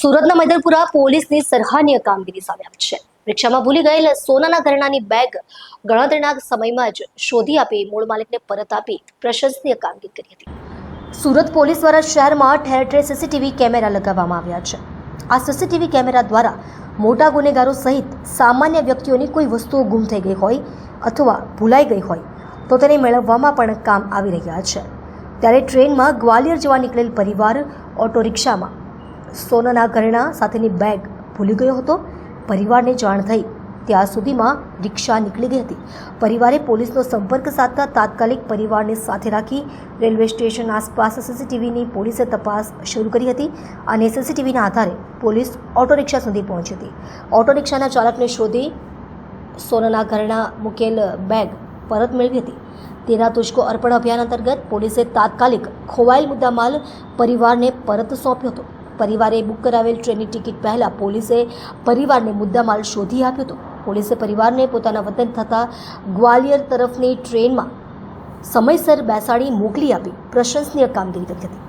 સુરતના મૈદરપુરા પોલીસની સરાહનીય કામગીરી સામે આવી છે. રિક્ષામાં ભૂલી ગયેલ સોનાના ઘરેણાની બેગ ગણતરીના સમયમાં જ શોધી આપી મૂળ માલિકને પરત આપી પ્રશંસનીય કામગીરી કરી હતી. સુરત પોલીસ દ્વારા શહેરમાં ઠેર ઠેર સીસીટીવી કેમેરા લગાવવામાં આવ્યા છે. આ સીસીટીવી કેમેરા દ્વારા મોટા ગુનેગારો સહિત સામાન્ય વ્યક્તિઓની કોઈ વસ્તુઓ ગુમ થઈ ગઈ હોય અથવા ભૂલાઈ ગઈ હોય તો તેને મેળવવામાં પણ કામ આવી રહ્યા છે. ત્યારે ટ્રેનમાં ગ્વાલિયર જવા નીકળેલ પરિવાર ઓટો રિક્ષામાં સોનાના ઘરેણા સાથેની બેગ ભૂલી ગયો હતો. પરિવારને જાણ થઈ. ત્યાં સુધીમાં રિક્ષા નીકળી ગઈ હતી. પરિવારે પોલીસનો સંપર્ક સાધતા તાત્કાલિક પરિવારને સાથે રાખી રેલવે સ્ટેશન આસપાસ સીસીટીવીની પોલીસે તપાસ શરૂ કરી હતી અને સીસીટીવીના આધારે પોલીસ ઓટો રિક્ષા સુધી પહોંચી હતી. ઓટો રિક્ષાના ચાલકને શોધી સોનાના ઘરેણા મૂકેલ બેગ પરત મેળવી હતી. તેના તુષ્કો અર્પણ અભિયાન અંતર્ગત પોલીસે તાત્કાલિક ખોવાયેલ મુદ્દામાલ પરિવારને પરત સોંપ્યો હતો. પરિવારે બુક કરાવેલ ટ્રેનની ટિકિટ પહેલાં પોલીસે પરિવારને મુદ્દામાલ શોધી આપ્યો હતો. પોલીસે પરિવારને પોતાના વતન થતા ગ્વાલિયર તરફની ટ્રેનમાં સમયસર બેસાડી મોકલી આપી પ્રશંસનીય કામગીરી કરી હતી.